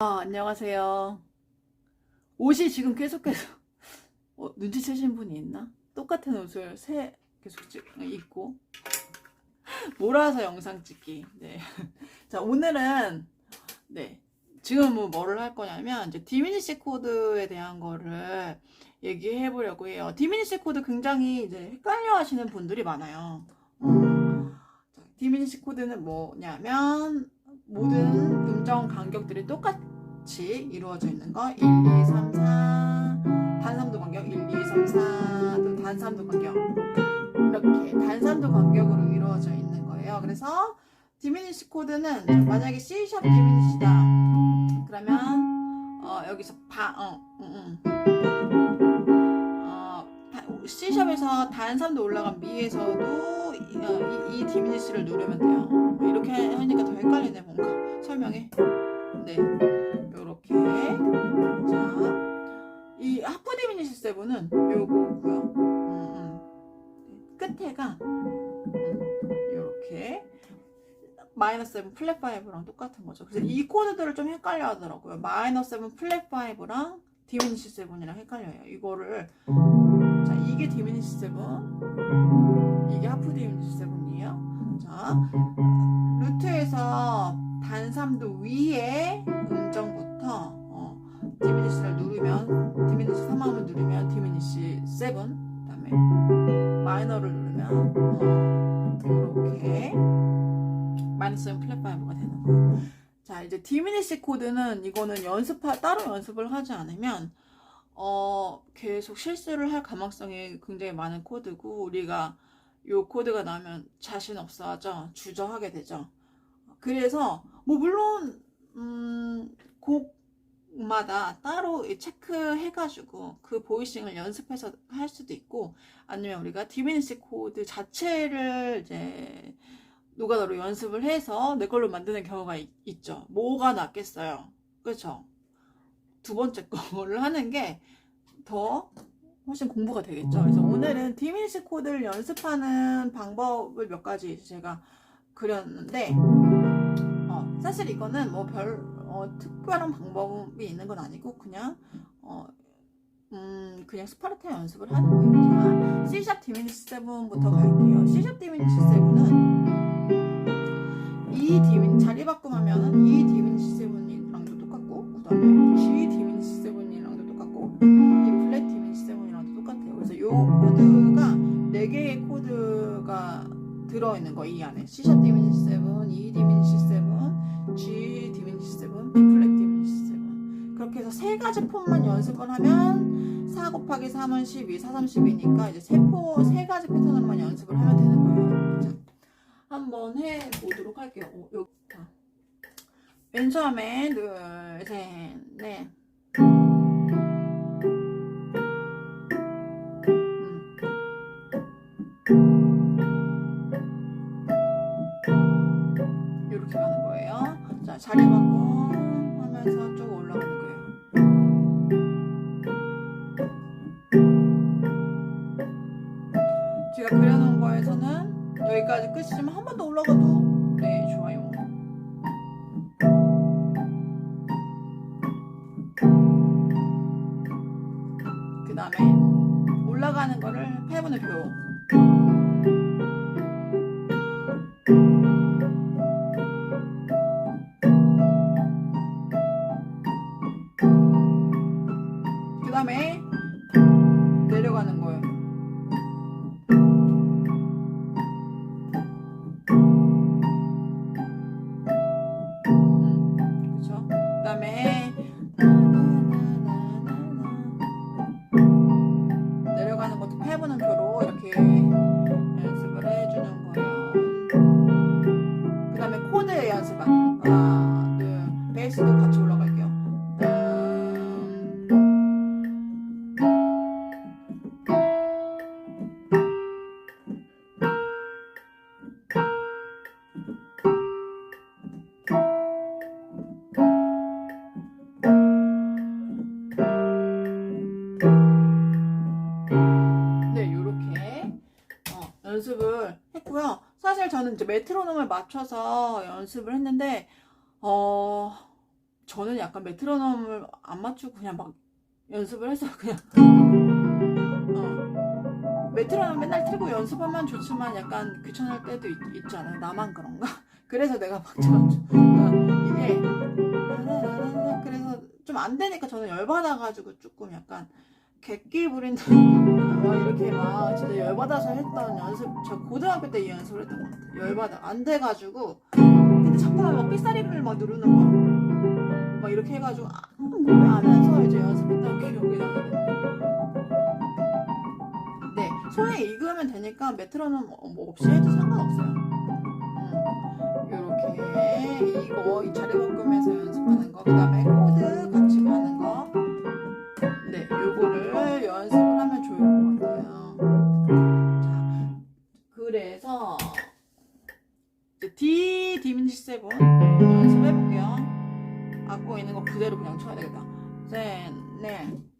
아, 안녕하세요. 옷이 지금 계속해서 어, 눈치채신 분이 있나? 똑같은 옷을 새 계속 찍, 입고 몰아서 영상 찍기. 네. 자, 오늘은 네. 지금 뭐 뭐를 할 거냐면 이제 디미니시 코드에 대한 거를 얘기해 보려고 해요. 디미니시 코드 굉장히 이제 헷갈려 하시는 분들이 많아요. 음, 자, 디미니시 코드는 뭐냐면 모든 음정 간격들이 똑같이 이루어져 있는 거. 1, 2, 3, 4 단삼도 간격 1, 2, 3, 4또 단삼도 간격. 이렇게 단삼도 간격으로 이루어져 있는 거예요. 그래서 디미니시 코드는 만약에 C 샵 디미니시다. 그러면 어, 여기서 바 어, 음, 음. 어, 다- C 샵에서 단삼도 올라간 미에서도 이, 어, 이, 이 디미니시를 누르면 돼요. 이렇게 하니까 더 헷갈리네 뭔가 설명해. 네, 요렇게 자, 이 하프 디미니시 세븐은 요거고요. 음, 음. 끝에가 음, 요렇게 마이너스 7 플랫 5랑 똑같은 거죠. 그래서 이 코드들을 좀 헷갈려 하더라고요. 마이너스 7 플랫 5랑 디미니시 7이랑 헷갈려요. 이거를 자, 이게 디미니시 7 루트에서 단삼도 위에 음정부터 어, 디미니시를 누르면 디미니시 3함을 누르면 디미니시 7 그다음에 마이너를 누르면 어, 이렇게 마이너스 플랫 5가 되는 거예요. 자 이제 디미니시 코드는 이거는 연습하 따로 연습을 하지 않으면 어 계속 실수를 할 가망성이 굉장히 많은 코드고 우리가 요 코드가 나오면 자신 없어 하죠 주저하게 되죠. 그래서 뭐 물론 음, 곡마다 따로 체크해가지고 그 보이싱을 연습해서 할 수도 있고 아니면 우리가 디미니시 코드 자체를 이제 노가다로 연습을 해서 내 걸로 만드는 경우가 있, 있죠. 뭐가 낫겠어요. 그렇죠? 두 번째 거를 하는 게 더 훨씬 공부가 되겠죠. 그래서 오늘은 디미니시 코드를 연습하는 방법을 몇 가지 제가 그렸는데 어, 사실 이거는 뭐별 특별한 방법이 있는 건 아니고 그냥 어, 음, 그냥 스파르타 연습을 하는 거예요. 자, C샵 디미니시 7부터 갈게요. C샵 디미니시 7은 이 디민 자리 바꿈하면 들어 있는 거 이 안에 C샵 디미니시 7, E 디미니시 7, G 디미니시 7, B 플랫 디미니시 7 그렇게 해서 세 가지 폼만 연습을 하면 4 곱하기 3은 12, 4, 3, 12니까 이제 세, 포, 세 가지 패턴으로만 연습을 하면 되는 거예요. 자, 한번 해보도록 할게요. 오, 여기, 자. 맨 처음에 둘, 셋, 넷. 여기까지 끝이지만 한 번 더 올라가도 네 좋아요. 그 다음에 올라가는 거를 8분의 표. 그 다음에 내려가는 거예요. 패보는 표로 이렇게 했고요. 사실 저는 이제 메트로놈을 맞춰서 연습을 했는데 어 저는 약간 메트로놈을 안 맞추고 그냥 막 연습을 해서 그냥 어. 메트로놈 맨날 틀고 연습하면 좋지만 약간 귀찮을 때도 있, 있잖아요. 나만 그런가? 그래서 내가 막 맞춰. 어, 이게 그래서 좀 안 되니까 저는 열받아가지고 조금 약간 객기 부린다 막 이렇게 막 진짜 열받아서 했던 연습 저 고등학교 때 이 연습을 했던 것 같아요. 열받아. 안 돼가지고 근데 자꾸만 막 삐싸리를 막 누르는 거야. 막 이렇게 해가지고 아왜 하면서 이제 연습했던 기억이 나는데. 네 손에 익으면 되니까 메트로놈 뭐 없이 해도 상관없어요. 음, 요렇게 이거 이 자리볶음에서 그대로 그냥 쳐야 되겠다. 셋, 넷.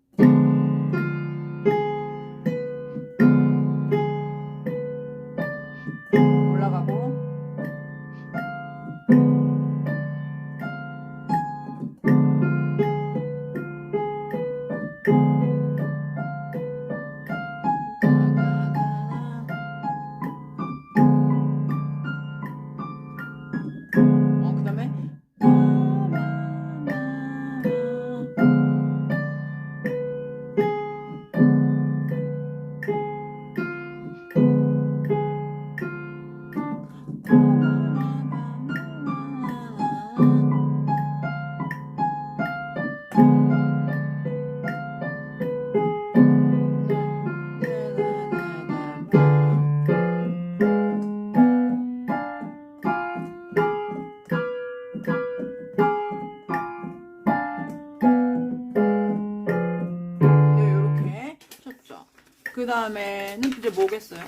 그 다음에는 이제 뭐겠어요?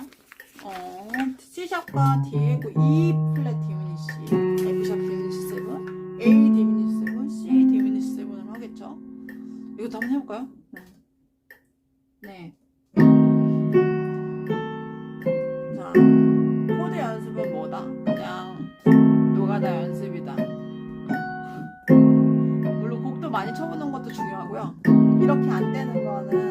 어, C샵과 D고 E 플랫 디미니시, F샵 디미니시 7, A 디미니시 7, C 디미니시 7을 하겠죠. 이것도 한번 해볼까요? 네. 자, 코드 연습은 뭐다? 그냥 노가다 연습이다. 물론 곡도 많이 쳐보는 것도 중요하고요. 이렇게 안 되는 거는